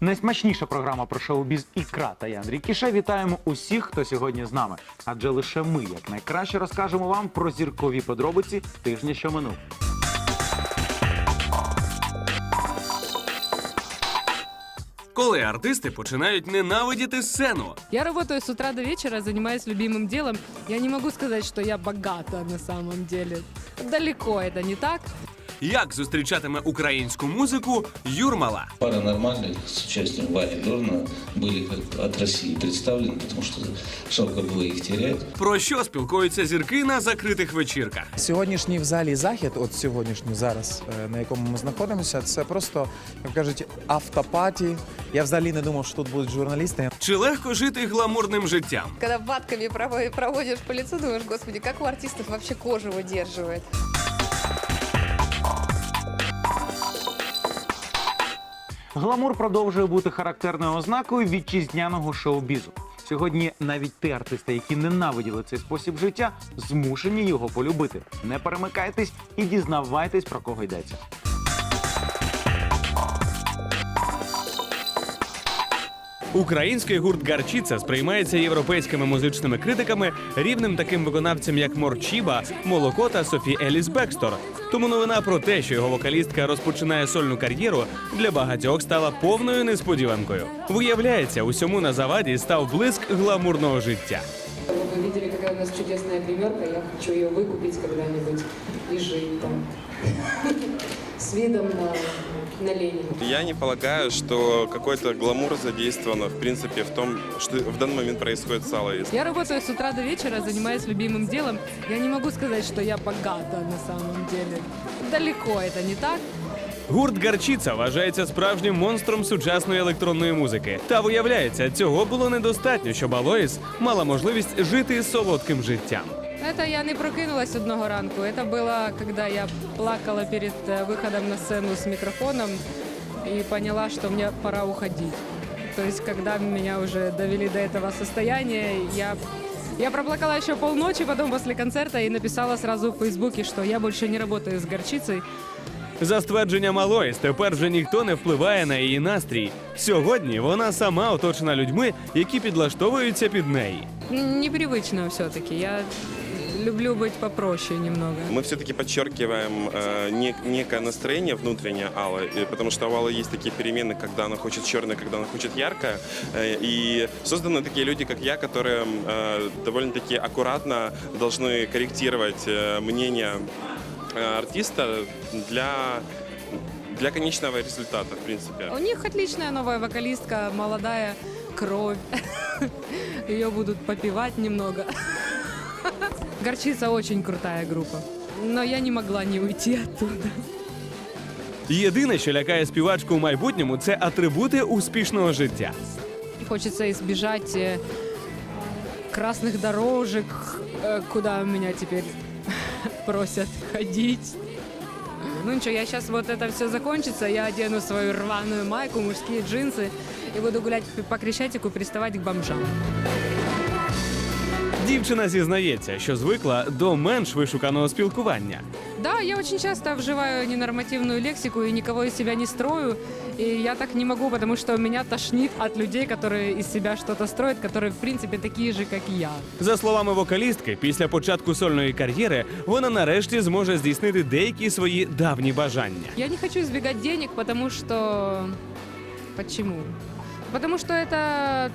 Найсмачніша програма про шоу-біз ікра та я Андрій Кіша. Вітаємо усіх, хто сьогодні з нами. Адже лише ми якнайкраще розкажемо вам про зіркові подробиці тижня, що минув. Коли артисти починають ненавидіти сцену, Я работаю с утра до вечера, занимаюсь любимым делом. Я не могу сказать, что я богата на самом деле. Далеко это не так як зустрічатиме українську музику Юрмала. Паранормальных с участием Вари Дорна были как от России представлены, потому что жалко было их терять. Про що спілкуються зірки на закритих вечірках? Сьогоднішній в залі захід, от сьогоднішній зараз, е, на якому ми знаходимося, це просто, як кажуть, автопаті. Я взагалі не думав, що тут будуть журналісти. Чи легко жити гламурним життям? Когда ватками проводишь, проводишь по лицу, думаешь, господи, как у артистов вообще кожу выдерживает. Гламур продовжує бути характерною ознакою вітчизняного шоу-бізу. Сьогодні навіть ті артисти, які ненавиділи цей спосіб життя, змушені його полюбити. Не перемикайтесь і дізнавайтесь про кого йдеться. Український гурт Гарчіца сприймається європейськими музичними критиками рівним таким виконавцям, як Морчіба, Молоко та Софі Еліс Бекстор. Тому новина про те, що його вокалістка розпочинає сольну кар'єру, для багатьох стала повною несподіванкою. Виявляється, усьому на заваді став блиск гламурного життя. Вы видели, какая у нас чудесная гримерка. Я хочу ее выкупить когда-нибудь и жить там. С видом на, на Ленина. Я не полагаю, что какой-то гламур задействован, в принципе, в том, что в данный момент происходит с Аллой. Я работаю с утра до вечера, занимаюсь любимым делом. Я не могу сказать, что я богата на самом деле. Далеко это не так. Гурт Гарчіца вважається справжнім монстром сучасної електронної музики. Та виявляється, цього було недостатньо, щоб Алоїс мала можливість жити солодким життям. Это я не прокинулась одного ранку. Это было, когда я плакала перед э, выходом на сцену с микрофоном и поняла, что мне пора уходить. То есть, когда меня уже довели до этого состояния, я, я проплакала еще полночи потом после концерта и написала сразу в Фейсбуке, что я больше не работаю с горчицей. За ствердженням Алоїс, тепер вже ніхто не впливає на її настрій. Сьогодні вона сама оточена людьми, які підлаштовуються під неї. Н- Непривычно все-таки. Я люблю быть попроще немного. Мы все-таки подчеркиваем э, нек- некое настроение внутреннее Аллы, э, потому что у Аллы есть такие перемены, когда она хочет черное, когда она хочет яркое. Э, и созданы такие люди, как я, которые э, довольно-таки аккуратно должны корректировать э, мнение э, артиста для, для конечного результата, в принципе. У них отличная новая вокалистка, молодая кровь. Ее будут попивать немного. Горчица очень крутая группа. Но я не могла не уйти оттуда. Єдине, що лякає співачку у майбутньому, це атрибути успішного життя. Хочется избежать э, красных дорожек, э, куда меня теперь просят ходить. Ну ничего, я сейчас вот это все закончится, я одену свою рваную майку, мужские джинсы и буду гулять по Крещатику, приставать к бомжам. Дівчина зізнається, що звикла до менш вишуканого спілкування. Да, я очень часто вживаю ненормативную лексику и никого из себя не строю. И я так не могу, потому что меня тошнит от людей, которые из себя что-то строят, которые, в принципе, такие же, как и я. За словами вокалістки, після початку сольної кар'єри вона нарешті зможе здійснити деякі свої давні бажання. Я не хочу избегать денег, потому что... Почему? Потому что это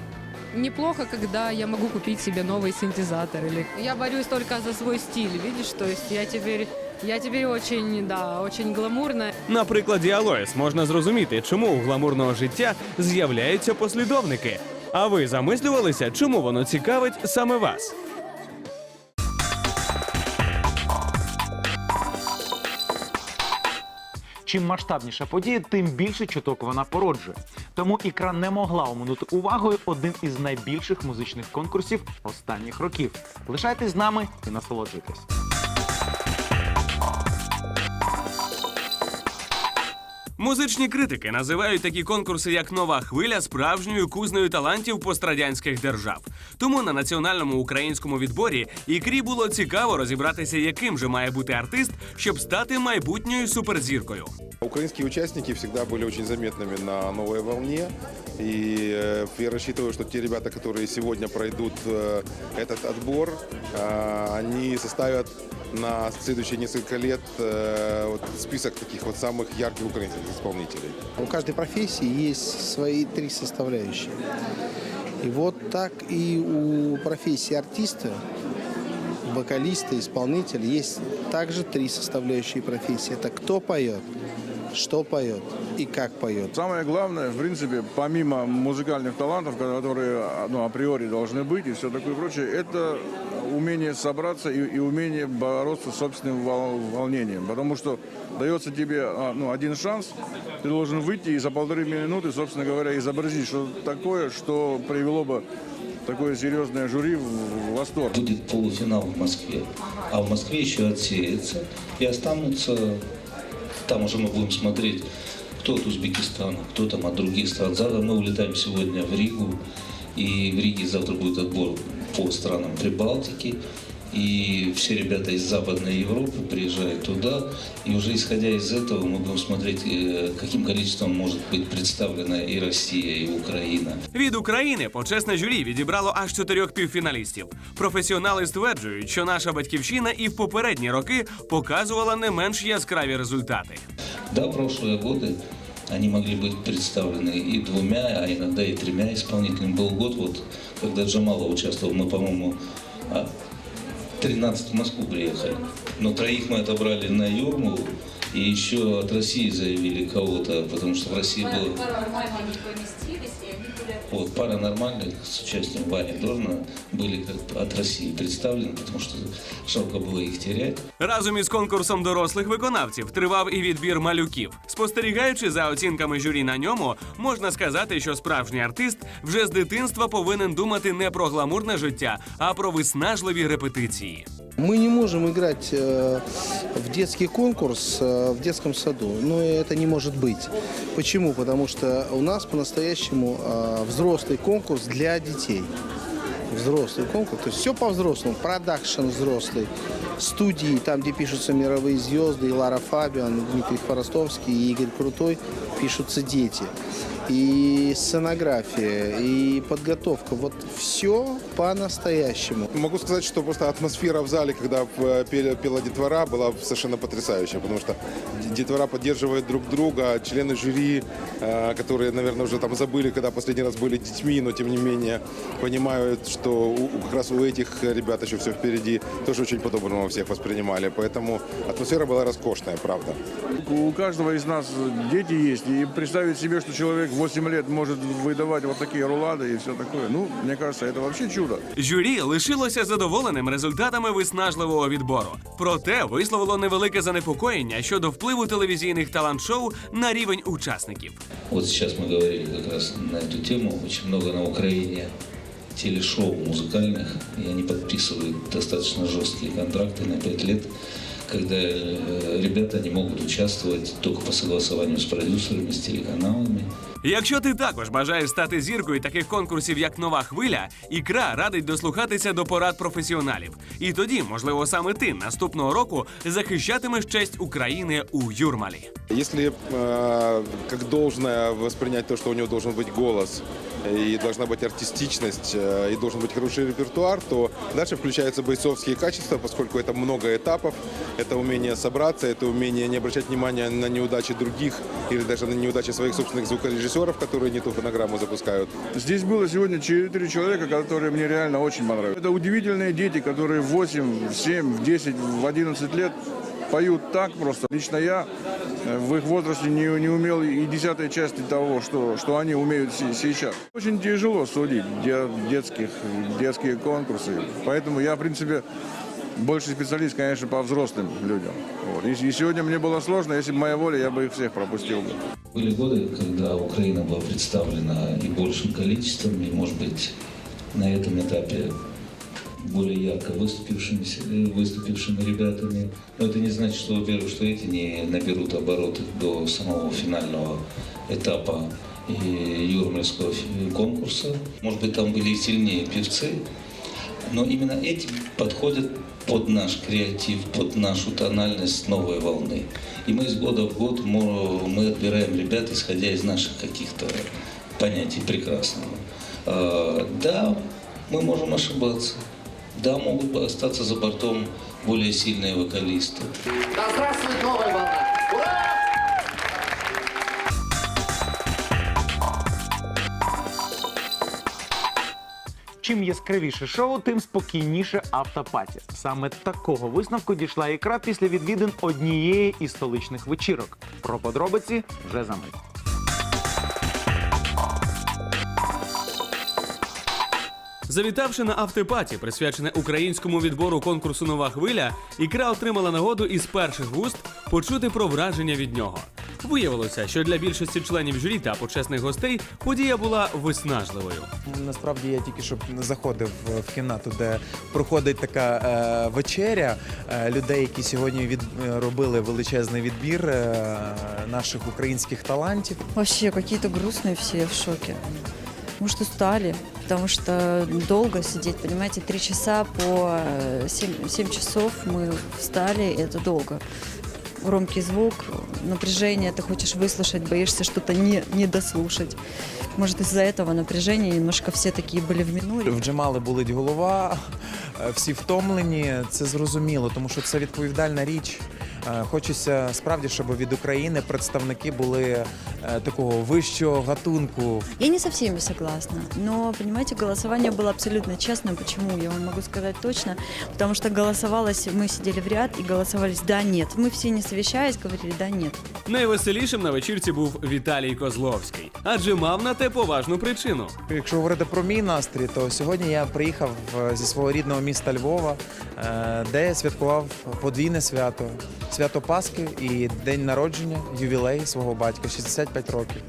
неплохо, когда я могу купить себе новый синтезатор. Или я борюсь только за свой стиль, видишь? То есть я теперь... Я теперь очень, да, очень гламурна. На прикладі Алоїс можна зрозуміти, чому у гламурного життя з'являються послідовники. А ви замислювалися, чому воно цікавить саме вас? Чим масштабніша подія, тим більше чуток вона породжує. Тому ікра не могла оминути увагою один із найбільших музичних конкурсів останніх років. Лишайтесь з нами і насолоджуйтесь. Музичні критики називають такі конкурси, як нова хвиля, справжньою кузнею талантів пострадянських держав. Тому на національному українському відборі ікрі було цікаво розібратися, яким же має бути артист, щоб стати майбутньою суперзіркою. Украинские участники всегда были очень заметными на новой волне. И э, я рассчитываю, что те ребята, которые сегодня пройдут э, этот отбор, э, они составят на следующие несколько лет э, вот список таких вот самых ярких украинских Исполнителей. У каждой профессии есть свои три составляющие. И вот так и у профессии артиста, вокалиста, исполнителя есть также три составляющие профессии. Это кто поет, что поет и как поет. Самое главное, в принципе, помимо музыкальных талантов, которые ну, априори должны быть и все такое прочее, это умение собраться и, и умение бороться с собственным вол- волнением. Потому что дается тебе а, ну, один шанс, ты должен выйти и за полторы минуты, собственно говоря, изобразить что-то такое, что привело бы такое серьезное жюри в восторг. Будет полуфинал в Москве, а в Москве еще отсеется и останутся, там уже мы будем смотреть, кто от Узбекистана, кто там от других стран. Завтра мы улетаем сегодня в Ригу, и в Риге завтра будет отбор по странам Прибалтики. И все ребята из Западной Европы приезжают туда. И уже исходя из этого мы будем смотреть, э, каким количеством может быть представлена и Россия, и Украина. Від України почесне журі відібрало аж чотирьох півфіналістів. Професіонали стверджують, що наша батьківщина і в попередні роки показувала не менш яскраві результати. Да, прошлые годы они могли быть представлены и двумя, а иногда и тремя исполнителями. Был год, вот, когда Джамала участвовал, мы, по-моему, а, 13 в Москву приехали. Но троих мы отобрали на Юрмалу, и еще от России заявили кого-то, потому что в России было... Вот, пара нормальных с участием Вани Дорна были как от России представлены, потому что жалко было их терять. Разом із конкурсом дорослих виконавців тривав і відбір малюків. Спостерігаючи за оцінками журі на ньому, можна сказати, що справжній артист вже з дитинства повинен думати не про гламурне життя, а про виснажливі репетиції. Мы не можем играть э, в детский конкурс э, в детском саду, но это не может быть. Почему? Потому что у нас по-настоящему э, взрослый конкурс для детей. Взрослый конкурс, то есть все по-взрослому, продакшн взрослый, студии, там, где пишутся мировые звезды, и Лара Фабиан, Дмитрий Хворостовский, и Игорь Крутой, пишутся дети. И сценография, и подготовка, вот все по-настоящему. Могу сказать, что просто атмосфера в зале, когда э, пела, пела детвора, была совершенно потрясающая, потому что детвора поддерживает друг друга, члены жюри, э, которые, наверное, уже там забыли, когда последний раз были детьми, но тем не менее понимают, что у- как раз у этих ребят еще все впереди, тоже очень по-доброму всех воспринимали, поэтому атмосфера была роскошная, правда. У каждого из нас дети есть, и представить себе, что человек 8 лет может выдавать вот такие рулады и все такое, ну, мне кажется, это вообще чудо. Журі лишилося задоволеним результатами виснажливого відбору. Проте висловило невелике занепокоєння щодо впливу телевізійних талант-шоу на рівень учасників. Вот сейчас мы говорили как раз на эту тему. Очень много на Украине телешоу музыкальных, и они подписывают достаточно жесткие контракты на 5 лет, когда э, ребята не могут участвовать только по согласованию с продюсерами, с телеканалами. Якщо ти також бажаєш стати зіркою таких конкурсів, як нова хвиля, ікра радить дослухатися до порад професіоналів. І тоді, можливо, саме ти наступного року захищатимеш честь України у Юрмалі. Якщо як как должное те, что у нього должен бути голос, и должна быть артистичность, э, и должен быть хороший репертуар, то дальше включаются бойцовские качества, поскольку это много этапов, это умение собраться, это умение не обращать внимания на неудачи других или даже на неудачи своих собственных звукорежиссеров, которые не ту фонограмму запускают. Здесь было сегодня четыре человека, которые мне реально очень понравились. Это удивительные дети, которые в 8, в 7, в 10, в 11 лет поют так просто. Лично я в их возрасте не, не умел и десятой части того, что, что они умеют се- сейчас. Очень тяжело судить де- детских, детские конкурсы. Поэтому я, в принципе, больше специалист, конечно, по взрослым людям. Вот. И, и сегодня мне было сложно, если бы моя воля, я бы их всех пропустил бы. Были годы, когда Украина была представлена и большим количеством, и, может быть, на этом этапе более ярко выступившими, э, выступившими ребятами. Но это не значит, что, во-первых, что эти не наберут обороты до самого финального этапа и юрмальского конкурса. Может быть, там были и сильнее певцы, но именно эти подходят под наш креатив, под нашу тональность новой волны. И мы из года в год мы отбираем ребят, исходя из наших каких-то понятий прекрасного. А, Да, мы можем ошибаться. Да, могут бы остаться за бортом более сильные вокалисты. Чим яскравіше шоу, тим спокійніше автопаті. Саме такого висновку дійшла ікра після відвідин однієї із столичних вечірок. Про подробиці вже за мить. Завітавши на автопаті, присвячене українському відбору конкурсу Нова хвиля, ікра отримала нагоду із перших вуст почути про враження від нього. Виявилося, що для більшості членів журі та почесних гостей подія була виснажливою. Насправді я тільки що заходив в кімнату, де проходить така е, вечеря е, людей, які сьогодні від, робили величезний відбір е, наших українських талантів. Вообще какие-то грустные все в шоке. Может, устали, потому что долго сидеть, понимаете, три часа по э, семь, семь часов мы встали, и это долго. Громкий звук, напряжение, ты хочешь выслушать, боишься что-то не, не дослушать. Может, из-за этого напряжения немножко все такие были в минуре. В Джемали болить голова, е, всі втомлені. Це зрозуміло, тому що це відповідальна річ. Е, Хочеться справді, щоб від України представники були е, такого вищого гатунку. Я не со всеми согласна, но, понимаете, голосование было абсолютно честным. Почему? Я вам могу сказать точно. Потому что голосовалось, мы сидели в ряд и голосовались «да», «нет». Мы все не совещаясь говорили «да», «нет». Найвеселішим на вечірці був Віталій Козловський, адже мав на те поважну причину. Якщо говорити про мій настрій, то сьогодні я приїхав е, зі свого рідного міста Львова, е, де я святкував подвійне свято: свято Пасхи і день народження, ювілей свого батька 65 років.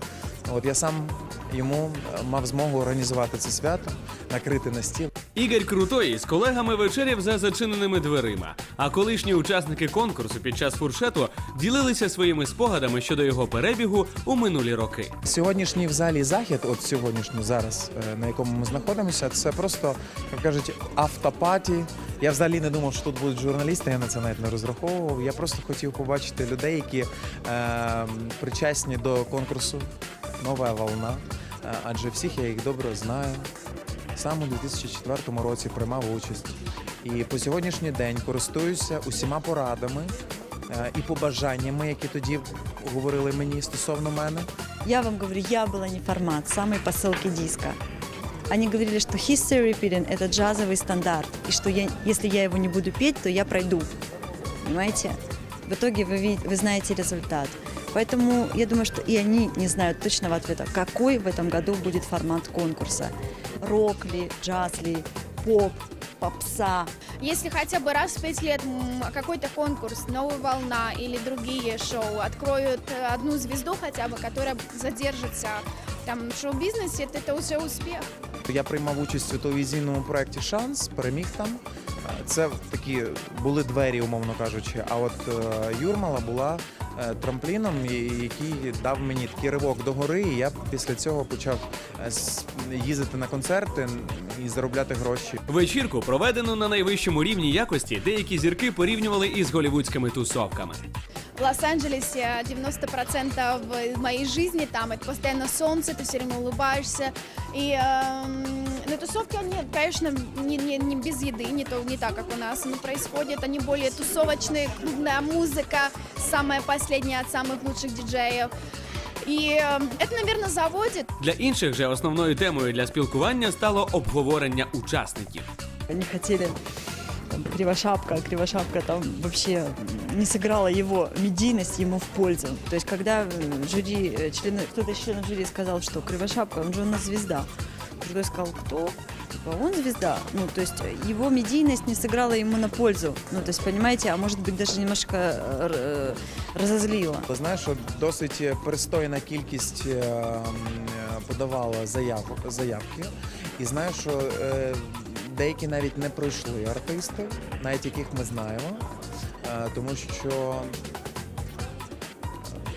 От я сам йому е, мав змогу організувати це свято, накрити на стіл. Ігор Крутой з колегами вечеряв за зачиненими дверима. А колишні учасники конкурсу під час фуршету ділилися своїми спогадами щодо його перебігу у минулі роки. Сьогоднішній в залі захід, от сьогоднішній зараз, е, на якому ми знаходимося, це просто, як кажуть, автопаті. Я взагалі не думав, що тут будуть журналісти, я на це навіть не розраховував. Я просто хотів побачити людей, які е, причасні до конкурсу Нова волна. Е, адже всіх я їх добре знаю. Сам у 2004 році приймав участь. І по сьогоднішній день користуюся усіма порадами е, і побажаннями, які тоді говорили мені стосовно мене. Я вам говорю, я была не формат самой посылки диска. Они говорили, что history repeating – это джазовый стандарт, и что я, если я его не буду петь, то я пройду. Понимаете? В итоге вы, видите- вы знаете результат. Поэтому я думаю, что и они не знают точного ответа, какой в этом году будет формат конкурса. Рок ли, джаз ли, поп, попса. Если хотя бы раз в пять лет м, какой-то конкурс, новая волна или другие шоу откроют э, одну звезду хотя бы, которая задержится там в шоу-бизнесе, это, это уже успех. Я приймав участь у телевізійному проєкті Шанс, переміг там. Е, Це такі були двері, умовно кажучи. А от е, Юрмала була е, трампліном, і- який дав мені такий ривок догори. І я після цього почав е, с- їздити на концерти і заробляти гроші. Вечірку, проведену на найвищому рівні якості, деякі зірки порівнювали із голівудськими тусовками. В Лос-Анджелесе 90% моей жизни там, это постоянно солнце, ты все время улыбаешься. И эм, на тусовке они, конечно, не, не, не без еды, не, то, не так, как у нас они происходят. Они более тусовочные, клубная музыка, самая последняя от самых лучших диджеев. И э, это, наверное, заводит. Для інших же основною темою для спілкування стало обговорення учасників. Они хотели там, Кривошапка, а Кривошапка там вообще не сыграла его медийность ему в пользу. То есть когда э, жюри, э, члены, кто-то из членов жюри сказал, что Кривошапка, он же у нас звезда. Другой сказал, кто? Типа, он звезда. Ну, то есть э, его медийность не сыграла ему на пользу. Ну, то есть, понимаете, а может быть даже немножко э, р- э, разозлила. Ти знаєш, що досить пристойна кількість е, м, е, подавала заявок, заявки. І знаєш, що е, деякі навіть не пройшли артисти, навіть яких ми знаємо, е, тому що.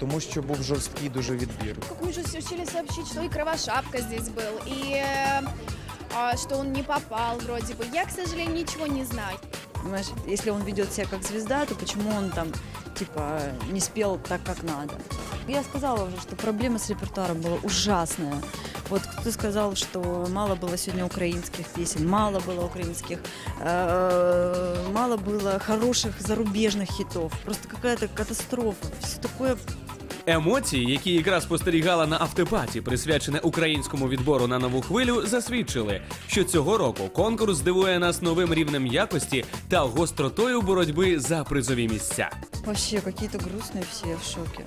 Тому що був жорсткий дуже відбір. Как мы же успели сообщить, что и Кровошапка здесь был, и э, а, что он не попал вроде бы. Я, к сожалению, ничего не знаю. Понимаешь, если он ведет себя как звезда, то почему он там, типа, не спел так, как надо? Я сказала уже, что проблема с репертуаром была ужасная. Вот кто сказал, что мало было сегодня украинских песен, мало было украинских, э, мало было хороших зарубежных хитов. Просто какая-то катастрофа. Все такое Емоції, які якраз спостерігала на автопаті, присвячене українському відбору на нову хвилю, засвідчили, що цього року конкурс здивує нас новим рівнем якості та гостротою боротьби за призові місця. вообще какие-то грустные все, в шоке.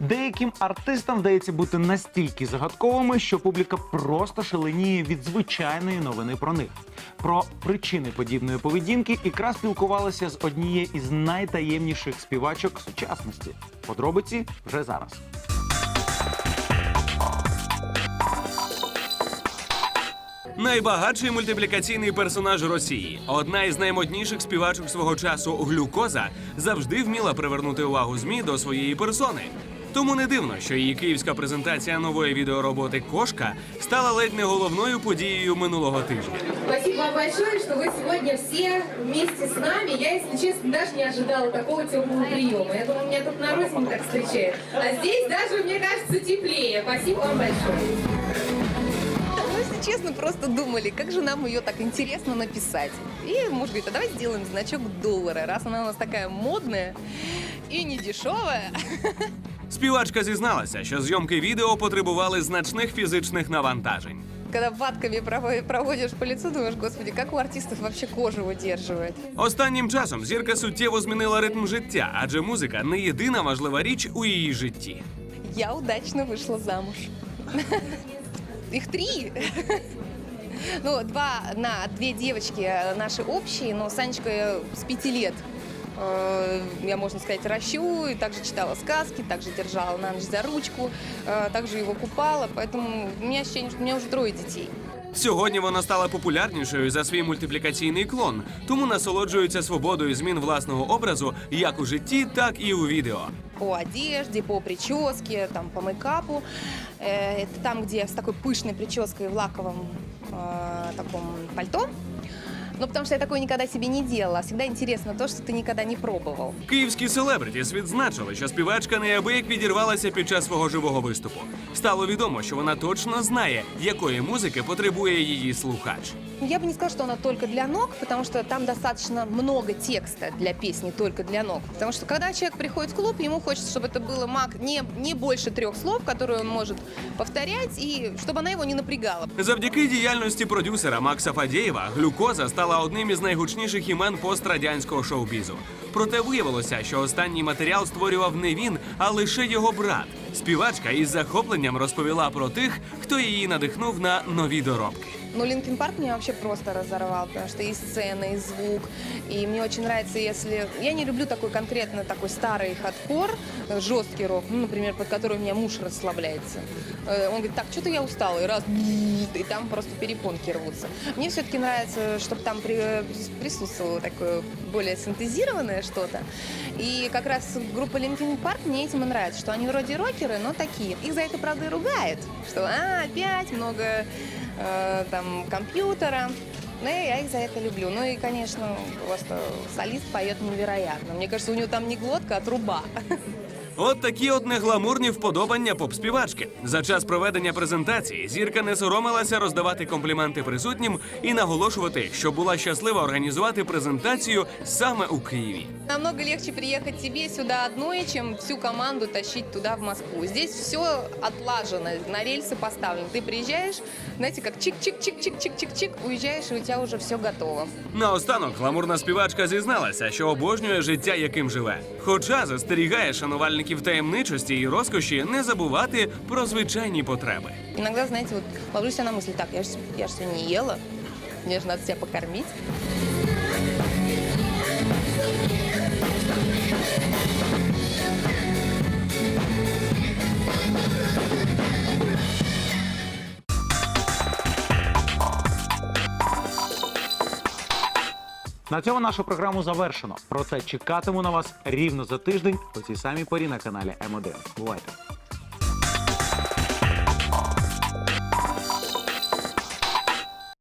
Деяким артистам вдається бути настільки загадковими, що публіка просто шаленіє від звичайної новини про них. Про причини подібної поведінки ікра спілкувалася з однією із найтаємніших співачок сучасності. Подробиці вже зараз. Найбагатший мультиплікаційний персонаж Росії, одна із наймодніших співачок свого часу глюкоза, завжди вміла привернути увагу змі до своєї персони. Тому не дивно, що її київська презентація нової відеороботи Кошка стала ледь не головною подією минулого тижня. Спасибо вам большое, что вы сегодня все вместе с нами. Я, если честно, даже не ожидала такого теплого приема. Я думала, меня тут на родине так встречают. А здесь даже, мне кажется, теплее. Спасибо вам большое. Если честно, просто думали, как же нам ее так интересно написать. И муж говорит, а давай сделаем значок доллара, раз она у нас такая модная и не дешевая. Співачка зізналася, що зйомки відео потребували значних фізичних навантажень. Когда ватками проводишь, проводишь по лицу, думаешь, господи, как у артистов вообще кожа выдерживает. Останнім часом зірка суттєво змінила ритм життя, адже музика не єдина важлива річ у її житті. Я удачно вышла замуж. Их три. Ну, два на две девочки э, наши общие, но Санечка э, с пяти лет э, я, можно сказать, ращу, и также читала сказки, также держала на ночь за ручку, э, также его купала, поэтому у меня ощущение, что у меня уже трое детей. Сьогодні вона стала популярнішою за свій мультиплікаційний клон, тому насолоджується свободою змін власного образу як у житті, так і у відео. По одежде, по прическе, там, по мейкапу. Э, Это там, где с такой пышной прической в лаковом э, таком пальто. Ну, потому что я такое никогда себе не делала. Всегда интересно то, что ты никогда не пробовал. Київські селебритіс відзначили, що співачка неабияк відірвалася під час свого живого виступу. Стало відомо, що вона точно знає, якої музики потребує її слухач. Я бы не сказала, что она только для ног, потому что там достаточно много текста для песни только для ног. Потому что когда человек приходит в клуб, ему хочется, чтобы это было маг не, не больше трех слов, которые он может повторять, и чтобы она его не напрягала. Завдяки діяльності продюсера Макса Фадєєва глюкоза стала одним із найгучніших імен пострадянського шоу-бізу. Проте виявилося, що останній матеріал створював не він, а лише його брат. Співачка із захопленням розповіла про тих, хто її надихнув на нові доробки. Но Линкен Парк меня вообще просто разорвал, потому что и сцена, и звук. И мне очень нравится, если... Я не люблю такой конкретно такой старый хардкор, э, жесткий рок, ну, например, под который у меня муж расслабляется. Э, Он говорит, так, что-то я устала, и раз, и там просто перепонки рвутся. Мне все-таки нравится, чтобы там при- присутствовало такое более синтезированное что-то. И как раз группа Linkin Park мне этим и нравится, что они вроде рокеры, но такие. Их за это, правда, и ругают, что а, опять много э, там компьютера. Но я их за это люблю. Ну и, конечно, просто солист поет невероятно. Мне кажется, у него там не глотка, а труба. От такі от негламурні вподобання поп-співачки. За час проведення презентації зірка не соромилася роздавати компліменти присутнім і наголошувати, що була щаслива організувати презентацію саме у Києві. Намного легче приехать тебе сюда одной, чем всю команду тащить туда, в Москву. Здесь все отлажено, на рельсы поставлено. Ты приезжаешь, знаете, как чик-чик-чик-чик-чик-чик-чик, уезжаешь, и у тебя уже все готово. Наостанок гламурна співачка зізналася, що обожнює життя, яким живе. Хоча застерігає шанувальників таємничості і розкоші не забувати про звичайні потреби. Иногда, знаете, вот ловлю себя на мысли, так, я же, я же сегодня не ела, мне же надо себя покормить. На цьому нашу програму завершено. Проте чекатиму на вас рівно за тиждень у цій самій порі на каналі М1. Бувайте!